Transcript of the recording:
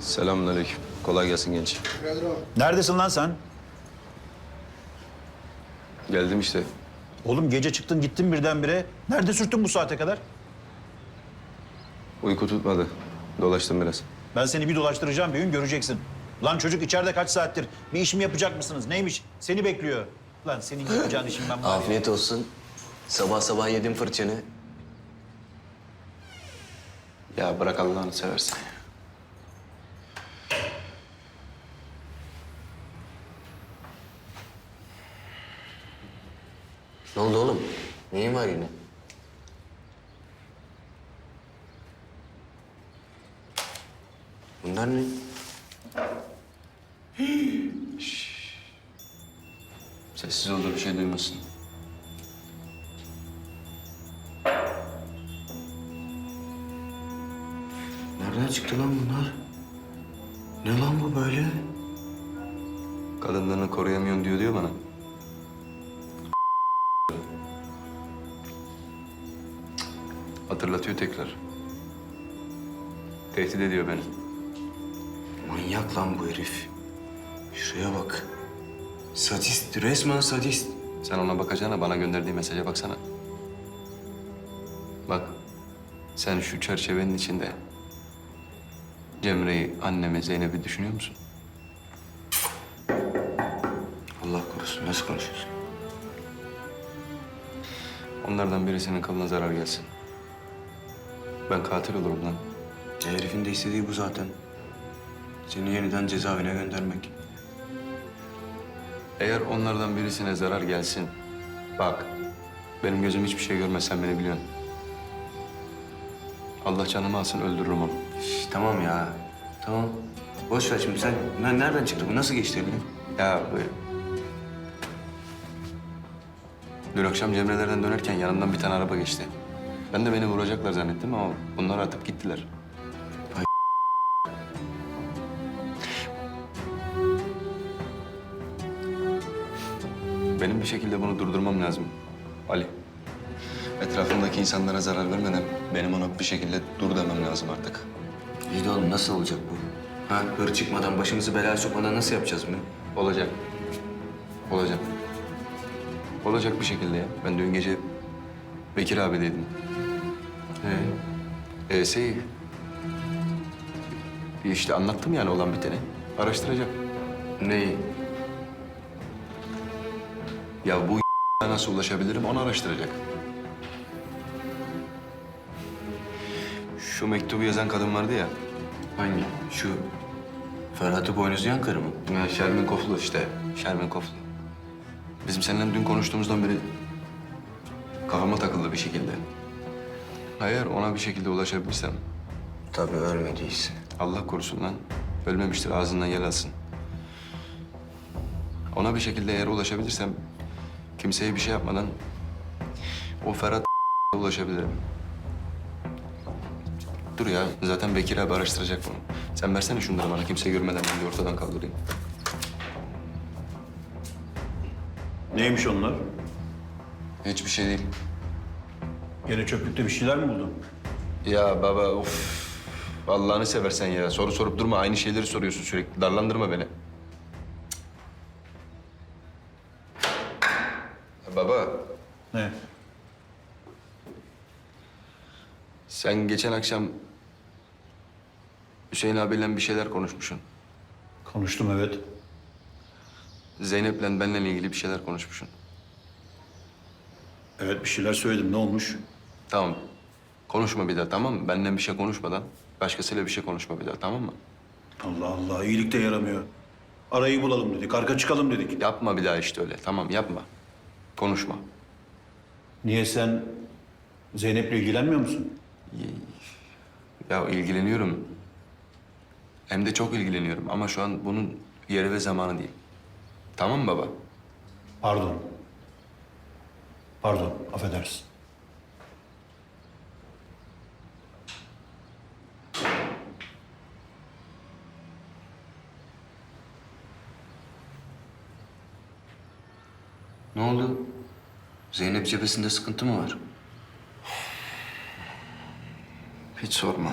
Selamünaleyküm. Kolay gelsin genç. Neredesin lan sen? Geldim işte. Oğlum gece çıktın gittin birdenbire. Nerede sürttün bu saate kadar? Uyku tutmadı. Dolaştım biraz. Ben seni bir dolaştıracağım bir gün göreceksin. Lan çocuk içeride kaç saattir? Bir iş mi yapacak mısınız? Neymiş? Seni bekliyor. Lan senin yapacağın işin ben var ya. Afiyet olsun. Sabah sabah yedim fırçanı. Ya bırak Allah'ını seversen. Ne oldu oğlum? Neyin var yine? Bunlar ne? Sessiz ol da bir şey duymasın. Nereden çıktı lan bunlar? Ne lan bu böyle? Kadınlarını koruyamıyorsun diyor diyor bana. Hatırlatıyor tekrar. Tehdit ediyor beni. Manyak lan bu herif. Şuraya bak. Sadist, resmen sadist. Sen ona bakacağına bana gönderdiği mesaja baksana. Bak, sen şu çerçevenin içinde Cemre'yi, annemi, Zeynep'i düşünüyor musun? Allah korusun, nasıl konuşuyorsun? Onlardan birisinin kılına zarar gelsin. Ben katil olurum lan. E, herifin de istediği bu zaten. Seni yeniden cezaevine göndermek. Eğer onlardan birisine zarar gelsin, bak benim gözüm hiçbir şey görmez, sen beni biliyorsun. Allah canımı alsın, öldürürüm onu. Şş, tamam ya. Tamam. Boş ver şimdi sen. Ben nereden çıktı bu? Nasıl geçti eline? Ya bu... Dün akşam Cemre'lerden dönerken yanından bir tane araba geçti. Ben de beni vuracaklar zannettim ama bunlar atıp gittiler. Benim bir şekilde bunu durdurmam lazım Ali. Etrafımdaki insanlara zarar vermeden benim ona bir şekilde dur demem lazım artık. İyi de oğlum nasıl olacak bu? Ha hır çıkmadan, başımızı belaya sokmadan nasıl yapacağız bunu? Olacak. Olacak. Olacak bir şekilde ya. Ben dün gece Bekir abideydim. Ee? Ee, şey... işte anlattım yani olan biteni. Araştıracak. Neyi? Ya bu nasıl ulaşabilirim onu araştıracak. Şu mektubu yazan kadın vardı ya. Hangi? Şu Ferhat'ı boynuzlayan karı mı? Ya Şermin Koflu işte. Şermin Koflu. Bizim seninle dün konuştuğumuzdan beri kafama takıldı bir şekilde. Eğer ona bir şekilde ulaşabilirsem Tabii ölmediyse. Allah korusun lan. Ölmemiştir ağzından yer alsın. Ona bir şekilde eğer ulaşabilirsem kimseye bir şey yapmadan o Ferhat ulaşabilirim. Dur ya zaten Bekir abi araştıracak bunu. Sen versene şunları bana kimse görmeden ben ortadan kaldırayım. Neymiş onlar? Hiçbir şey değil. Gene çöplükte bir şeyler mi buldun? Ya baba of. Allah'ını seversen ya. Soru sorup durma. Aynı şeyleri soruyorsun sürekli. Darlandırma beni. Ya baba Ne? sen geçen akşam Hüseyin abiyle bir şeyler konuşmuşsun. Konuştum evet. Zeynep'le benimle ilgili bir şeyler konuşmuşsun. Evet bir şeyler söyledim. Ne olmuş? Tamam. Konuşma bir daha tamam mı? Benden bir şey konuşmadan başkasıyla bir şey konuşma bir daha tamam mı? Allah Allah iyilik de yaramıyor. Arayı bulalım dedik. Arka çıkalım dedik. Yapma bir daha işte öyle. Tamam yapma. Konuşma. Niye sen Zeynep'le ilgilenmiyor musun? Ya ilgileniyorum. Hem de çok ilgileniyorum ama şu an bunun yeri ve zamanı değil. Tamam mı baba? Pardon. Pardon, affedersin. Ne oldu? Zeynep cephesinde sıkıntı mı var? Hiç sorma.